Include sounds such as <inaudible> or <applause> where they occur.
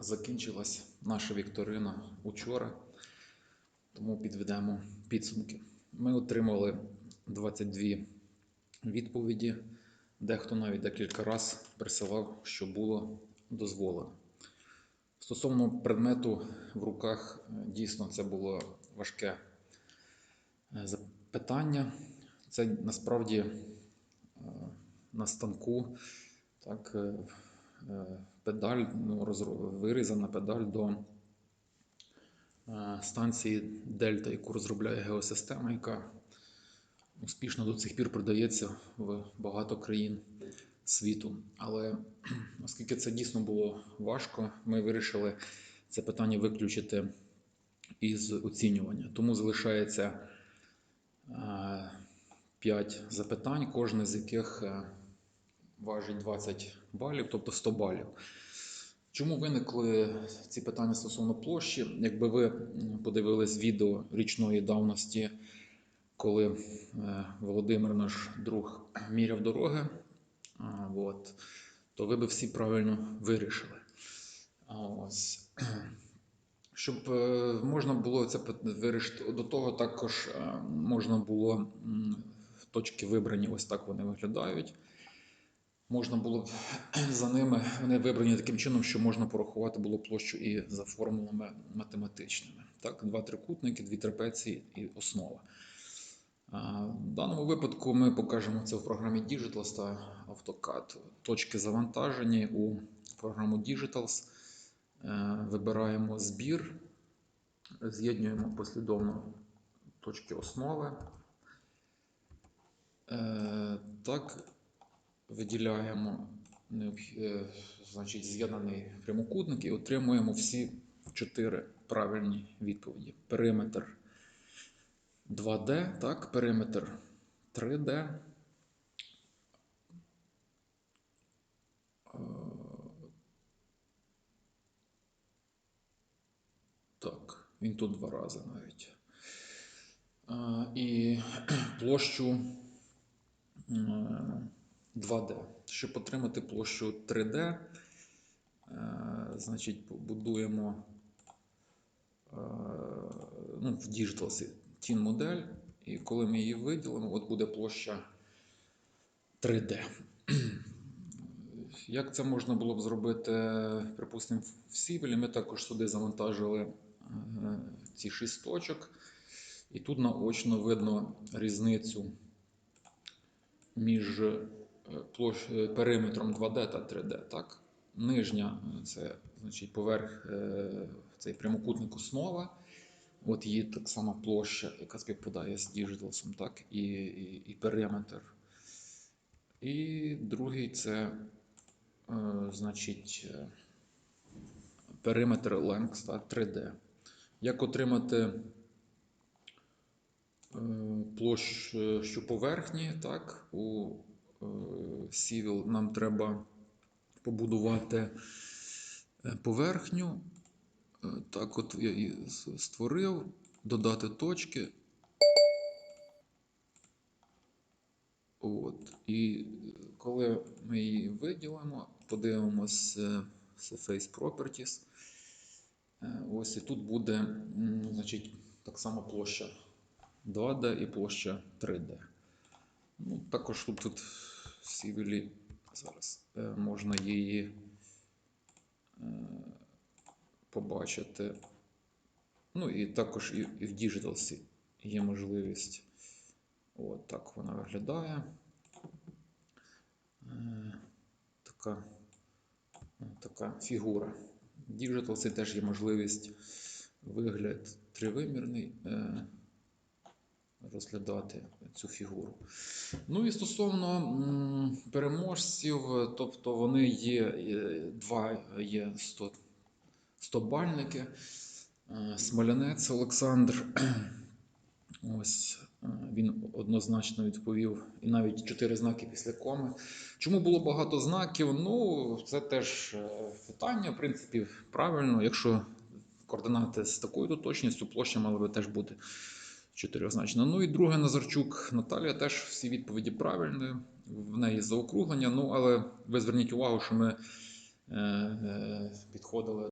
закінчилась наша вікторина учора, тому підведемо підсумки. Ми отримали 22 відповіді. Дехто навіть декілька разів присилав, що було дозволено. Стосовно предмету в руках, дійсно це було важке е, запитання. Це насправді е, на станку так, е, педаль, ну, вирізана педаль до е, станції Дельта, яку розробляє геосистема, яка успішно до цих пір продається в багато країн світу. Але <clears throat> оскільки це дійсно було важко, ми вирішили це питання виключити із оцінювання. Тому залишається 5 запитань, кожне з яких е, важить 20 балів, тобто 100 балів. Чому виникли ці питання стосовно площі? Якби ви подивились відео річної давності, коли е, Володимир, наш друг, міряв дороги, от, то ви би всі правильно вирішили. Ось. <clears throat> Щоб е, можна було це вирішити, до того також е, можна було точки вибрані, ось так вони виглядають. Можна було б <clears throat> за ними, вони вибрані таким чином, що можна порахувати було площу і за формулами математичними. Так, два трикутники, дві трапеції і основа. В даному випадку ми покажемо це в програмі Digitals та AutoCAD. Точки завантажені у програму Digitals. Е, Вибираємо збір, з'єднуємо послідовно точки основи. Е, Так, виділяємо е, значить, з'єднаний прямокутник і отримуємо всі чотири правильні відповіді. Периметр 2D, так, периметр 3D. Е, Так, він тут два рази навіть. Е, І <clears throat> площу 2D. Щоб отримати площу 3D, е, значить, побудуємо е, ну, в Digital тін модель, і коли ми її виділимо, от буде площа 3D. <clears throat> Як це можна було б зробити, припустимо, в Сівелі? Ми також сюди завантажили е, ці шість точок, і тут наочно видно різницю між площ... е, периметром 2D та 3D. Так? Нижня е, це значить, поверх е, цей прямокутник основа. От її так само площа, яка співпадає з діджиталсом, так, і, і, і периметр. І другий це, е, значить, е, периметр length та 3D. Як отримати е, площу поверхні, так, у е, Civil нам треба побудувати е, поверхню. Е, Так, от я її створив, додати точки. От. І коли ми її виділимо, подивимось Surface Properties. Ось і тут буде значить, так само площа 2D і площа 3D. Ну, також тут, тут в Civil зараз е, можна її е, побачити. Ну і також і, в Digital є можливість. От так вона виглядає. Е, Така, така фігура. В Digital теж є можливість вигляд тривимірний розглядати цю фігуру. Ну і стосовно переможців, тобто вони є два є 100, 100 бальники. Е, Смолянець Олександр. <clears throat> Ось е, він однозначно відповів, і навіть чотири знаки після коми. Чому було багато знаків? Ну, це теж е, питання, в принципі, правильно. Якщо координати з такою точністю, площа мала би теж бути чотирьохзначна. Ну і друге Назарчук Наталія теж всі відповіді правильні. В неї заокруглення. Ну, але ви зверніть увагу, що ми е, е, підходили